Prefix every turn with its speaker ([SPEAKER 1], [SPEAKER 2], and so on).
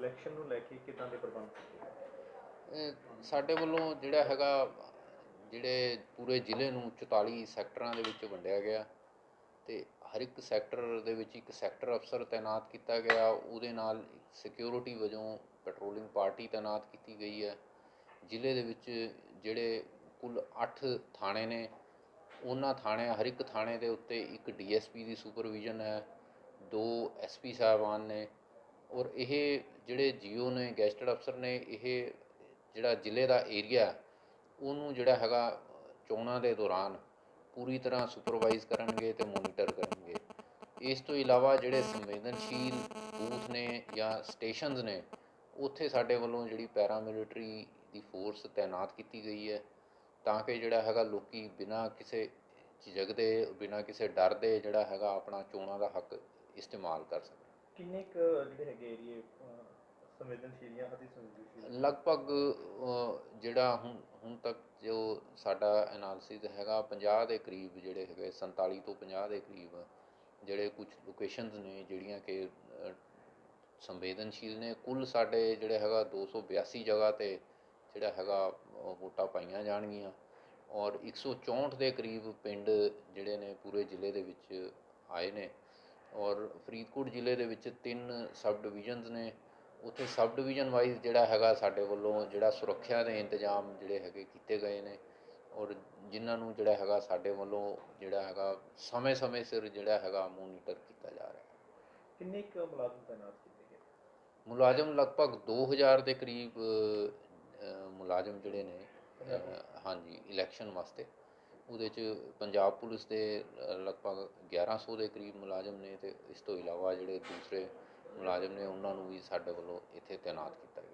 [SPEAKER 1] Election ਨੂੰ ਲੈ ਕੇ ਕਿਦਾਂ ਦੇ ਪ੍ਰਬੰਧ ਕੀਤੇ
[SPEAKER 2] ਸਾਡੇ ਵੱਲੋਂ ਜਿਹੜਾ ਹੈਗਾ, ਜਿਹੜੇ ਪੂਰੇ ਜ਼ਿਲ੍ਹੇ ਨੂੰ 44 ਸੈਕਟਰਾਂ ਦੇ ਵਿੱਚ ਵੰਡਿਆ ਗਿਆ ਤੇ ਹਰ ਇੱਕ ਸੈਕਟਰ ਦੇ ਵਿੱਚ ਇੱਕ ਸੈਕਟਰ ਅਫਸਰ ਤਾਇਨਾਤ ਕੀਤਾ ਗਿਆ। ਉਹਦੇ ਨਾਲ ਸਿਕਿਉਰਿਟੀ ਵਜੋਂ ਪੈਟਰੋਲਿੰਗ ਪਾਰਟੀ ਤਾਇਨਾਤ ਕੀਤੀ ਗਈ ਹੈ। ਜ਼ਿਲ੍ਹੇ ਦੇ ਵਿੱਚ ਜਿਹੜੇ ਕੁੱਲ 8 ਥਾਣੇ ਨੇ, ਉਹਨਾਂ ਥਾਣੇ ਹਰ ਇੱਕ ਥਾਣੇ ਦੇ ਉੱਤੇ ਇੱਕ ਡੀਐਸਪੀ ਦੀ ਸੁਪਰਵਿਜ਼ਨ ਹੈ, ਦੋ ਐਸਪੀ ਸਾਹਿਬਾਨ ਨੇ ਔਰ ਇਹ ਜਿਹੜੇ ਜੀਓ ਨੇ, ਗੈਸਟਡ ਅਫਸਰ ਨੇ, ਇਹ ਜਿਹੜਾ ਜ਼ਿਲ੍ਹੇ ਦਾ ਏਰੀਆ, ਉਹਨੂੰ ਜਿਹੜਾ ਹੈਗਾ ਚੋਣਾਂ ਦੇ ਦੌਰਾਨ ਪੂਰੀ ਤਰ੍ਹਾਂ ਸੁਪਰਵਾਈਜ਼ ਕਰਨਗੇ ਤੇ ਮੋਨੀਟਰ ਕਰਨਗੇ। ਇਸ ਤੋਂ ਇਲਾਵਾ ਜਿਹੜੇ ਸੰਵੇਦਨਸ਼ੀਲ ਬੂਥ ਨੇ ਜਾਂ ਸਟੇਸ਼ਨਸ ਨੇ, ਉੱਥੇ ਸਾਡੇ ਵੱਲੋਂ ਜਿਹੜੀ ਪੈਰਾਮਿਲਟਰੀ ਦੀ ਫੋਰਸ ਤਾਇਨਾਤ ਕੀਤੀ ਗਈ ਹੈ ਤਾਂ ਕਿ ਜਿਹੜਾ ਹੈਗਾ ਲੋਕੀ ਬਿਨਾਂ ਕਿਸੇ ਝਿਜਕ ਦੇ ਬਿਨਾਂ ਕਿਸੇ ਡਰ ਦੇ ਜਿਹੜਾ ਹੈਗਾ ਆਪਣਾ ਚੋਣਾਂ ਦਾ ਹੱਕ ਇਸਤੇਮਾਲ ਕਰ ਸਕਣ।
[SPEAKER 1] ਕਿੰਨੇ ਕੁ ਜਿਹੜੇ ਹੈਗੇ ਏਰੀਏ ਸੰਵੇਦਨਸ਼ੀਲ ਅਤੀ ਸੰਵੇਦਨਸ਼ੀਲ
[SPEAKER 2] ਲਗਭਗ ਅ, ਜਿਹੜਾ ਹੁਣ ਹੁਣ ਤੱਕ ਜੋ ਸਾਡਾ ਐਨਾਲਿਸਿਸ ਹੈਗਾ 50 ਦੇ ਕਰੀਬ ਜਿਹੜੇ ਹੈਗੇ 47 ਤੋਂ 50 ਦੇ ਕਰੀਬ ਜਿਹੜੇ ਕੁਝ ਲੋਕੇਸ਼ਨਸ ਨੇ ਜਿਹੜੀਆਂ ਕਿ ਅ, ਸੰਵੇਦਨਸ਼ੀਲ ਨੇ। ਕੁੱਲ ਸਾਡੇ ਜਿਹੜੇ ਹੈਗਾ 282 ਜਗ੍ਹਾ ਤੇ ਜਿਹੜਾ ਹੈਗਾ ਅ, ਵੋਟਾਂ ਪਾਈਆਂ ਜਾਣਗੀਆਂ। ਔਰ 164 ਦੇ ਕਰੀਬ ਪਿੰਡ ਜਿਹੜੇ ਨੇ ਪੂਰੇ ਜ਼ਿਲ੍ਹੇ ਦੇ ਵਿੱਚ ਆਏ ਨੇ। ਔਰ ਫਰੀਦਕੋਟ ਜ਼ਿਲ੍ਹੇ ਦੇ ਵਿੱਚ ਤਿੰਨ ਸਬ ਡਿਵੀਜ਼ਨਸ ਨੇ। ਉੱਥੇ ਸਬ ਡਿਵੀਜ਼ਨ ਵਾਈਜ਼ ਜਿਹੜਾ ਹੈਗਾ ਸਾਡੇ ਵੱਲੋਂ ਜਿਹੜਾ ਸੁਰੱਖਿਆ ਦੇ ਇੰਤਜ਼ਾਮ ਜਿਹੜੇ ਹੈਗੇ ਕੀਤੇ ਗਏ ਨੇ ਔਰ ਜਿਨ੍ਹਾਂ ਨੂੰ ਜਿਹੜਾ ਹੈਗਾ ਸਾਡੇ ਵੱਲੋਂ ਜਿਹੜਾ ਹੈਗਾ ਸਮੇਂ-ਸਮੇਂ ਸਿਰ ਜਿਹੜਾ ਹੈਗਾ ਮੋਨੀਟਰ ਕੀਤਾ ਜਾ ਰਿਹਾ। ਹੈ
[SPEAKER 1] ਕਿੰਨੇ ਕੁ ਮੁਲਾਜ਼ਮ ਤਾਇਨਾਤ ਕੀਤੇ ਗਏ?
[SPEAKER 2] ਮੁਲਾਜ਼ਮ ਲਗਭਗ 2000 ਦੇ ਕਰੀਬ ਅ, ਅ, ਮੁਲਾਜ਼ਮ ਜਿਹੜੇ ਨੇ ਹਾਂਜੀ ਇਲੈਕਸ਼ਨ ਵਾਸਤੇ। ਉਹਦੇ ਚ ਪੰਜਾਬ ਪੁਲਿਸ ਦੇ ਅ, ਲਗਭਗ 1100 ਦੇ ਕਰੀਬ ਮੁਲਾਜ਼ਮ ਨੇ ਤੇ ਇਸ ਤੋਂ ਇਲਾਵਾ ਜਿਹੜੇ ਦੂਸਰੇ ਮੁਲਾਜ਼ਮ ਨੇ ਉਹਨਾਂ ਨੂੰ ਵੀ ਸਾਡੇ ਵੱਲੋਂ ਇੱਥੇ ਤਾਇਨਾਤ ਕੀਤਾ ਗਿਆ।